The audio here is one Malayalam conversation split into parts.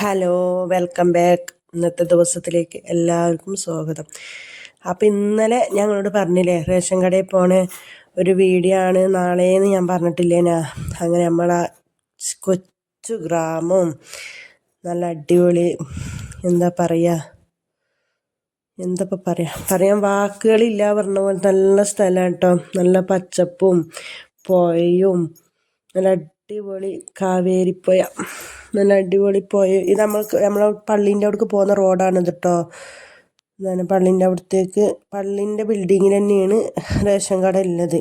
ഹലോ വെൽക്കം ബാക്ക് ഇന്നത്തെ ദിവസത്തിലേക്ക് എല്ലാവർക്കും സ്വാഗതം. അപ്പം ഇന്നലെ ഞങ്ങളോട് പറഞ്ഞില്ലേ റേഷൻ കടയിൽ പോണ ഒരു വീഡിയോ ആണ്. നാളേന്ന് ഞാൻ പറഞ്ഞിട്ടില്ലേനാ അങ്ങനെ നമ്മളെ കൊച്ചു ഗ്രാമവും നല്ല അടിപൊളി എന്താ പറയുക എന്താ ഇപ്പം പറയാ പറയാൻ വാക്കുകളില്ല പറഞ്ഞ പോലെ നല്ല സ്ഥലമാണ് കേട്ടോ നല്ല പച്ചപ്പും പുഴയും നല്ല അടിപൊളി കാവേരിപ്പുഴ. നല്ല അടിപൊളി പോയി. ഇത് നമ്മൾക്ക് നമ്മളെ പള്ളീന്റെ അവിടേക്ക് പോകുന്ന റോഡാണ് ഇത് കേട്ടോ എന്താണ് പള്ളീന്റെ അവിടത്തേക്ക്. പള്ളീന്റെ ബിൽഡിങ്ങിൽ തന്നെയാണ് റേഷൻ കട ഉള്ളത്.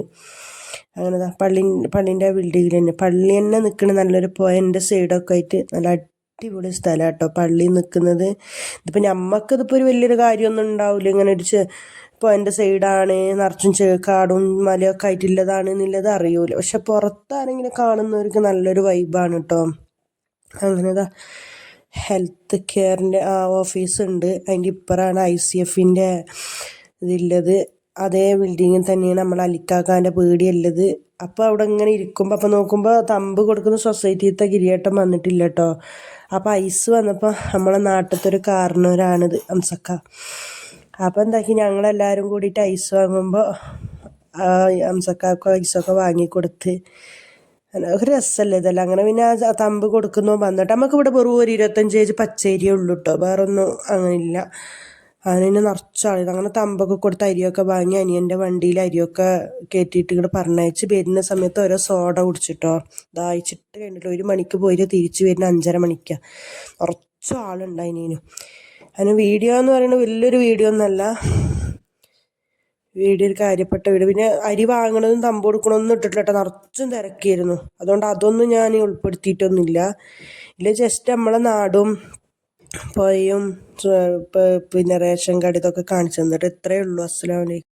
അങ്ങനെ പള്ളി പള്ളീന്റെ ബിൽഡിങ്ങിൽ തന്നെ. പള്ളി തന്നെ നിൽക്കുന്ന നല്ലൊരു പോയന്റെ സൈഡൊക്കെ ആയിട്ട് നല്ല അടിപൊളി സ്ഥലം കേട്ടോ പള്ളി നിൽക്കുന്നത് ഇതിപ്പോൾ ഞമ്മക്കിതിപ്പോൾ ഒരു വലിയൊരു കാര്യമൊന്നും ഉണ്ടാവില്ല ഇങ്ങനെ ഒരു ഇപ്പോൾ എന്റെ സൈഡാണ് നിറച്ചും കാടും മലയൊക്കെ ആയിട്ടുള്ളതാണ് എന്നുള്ളത് അറിയൂല. പക്ഷെ പുറത്താരെങ്കിലും കാണുന്നവർക്ക് നല്ലൊരു വൈബാണ് കേട്ടോ അങ്ങനെ ദാ ഹെൽത്ത് കെയറിന്റെ ആ ഓഫീസ് ഉണ്ട്. അതിന്റെ ഇപ്പറാണ് ഐ സി എഫിന്റെ ഇതുള്ളത് അതേ ബിൽഡിങ്ങിൽ തന്നെയാണ് നമ്മൾ അലിക്കാക്കാന്റെ പീടിയുള്ളത്. അപ്പോൾ അവിടെ ഇങ്ങനെ ഇരിക്കുമ്പോൾ അപ്പോൾ നോക്കുമ്പോൾ തമ്പ് കൊടുക്കുന്ന സൊസൈറ്റിയിലത്തെ കിരിയേട്ടം വന്നിട്ടില്ല കേട്ടോ അപ്പോൾ ഐസ് വന്നപ്പോൾ നമ്മളെ നാട്ടിലത്തെ ഒരു കാരണവരാണിത് അംസക്ക. അപ്പോൾ എന്താക്കി ഞങ്ങളെല്ലാവരും കൂടിയിട്ട് ഐസ് വാങ്ങുമ്പോൾ അംസക്കാർക്ക് ഐസൊക്കെ വാങ്ങിക്കൊടുത്ത് ഒരു രസമല്ലേ ഇതെല്ലാം. അങ്ങനെ പിന്നെ ആ തമ്പ് കൊടുക്കുന്നു വന്നിട്ട് നമുക്ക് ഇവിടെ വെറും ഒരു ഇരുപത്തഞ്ച് ഏജ് പച്ചരിയേ ഉള്ളൂ കേട്ടോ വേറൊന്നും അങ്ങനെ ഇല്ല. അതിന് നിറച്ചാളി. അങ്ങനെ തമ്പൊക്കെ കൊടുത്ത് അരിയൊക്കെ വാങ്ങി അനിയന്റെ വണ്ടിയിൽ അരിയൊക്കെ കയറ്റിയിട്ട് ഇങ്ങോട്ട് പറഞ്ഞയച്ച് വരുന്ന സമയത്ത് ഓരോ സോഡ കുടിച്ചിട്ടോ. ദാഹിച്ചിട്ട് കഴിഞ്ഞിട്ട് ഒരു മണിക്ക് പോയിട്ട് തിരിച്ച് വരുന്ന അഞ്ചര മണിക്കാണ് നിറച്ച ആളുണ്ടായിനു അതിന് വീഡിയോ എന്ന് പറയുന്നത് വലിയൊരു വീഡിയോ ഒന്നല്ല. വീടിൽ കാര്യപ്പെട്ട വീട്. പിന്നെ അരി വാങ്ങണതും തമ്പ് കൊടുക്കണമെന്നും ഇട്ടിട്ടില്ല നിറച്ചും തിരക്കിയിരുന്നു. അതുകൊണ്ട് അതൊന്നും ഞാൻ ഉൾപ്പെടുത്തിയിട്ടൊന്നുമില്ല. ഇല്ല ജസ്റ്റ് നമ്മളെ നാടും പുഴയും പിന്നെ റേഷൻ കട ഇതൊക്കെ കാണിച്ചു തന്നിട്ട് ഇത്രയേ ഉള്ളൂ. അസ്സലാമലൈക്കും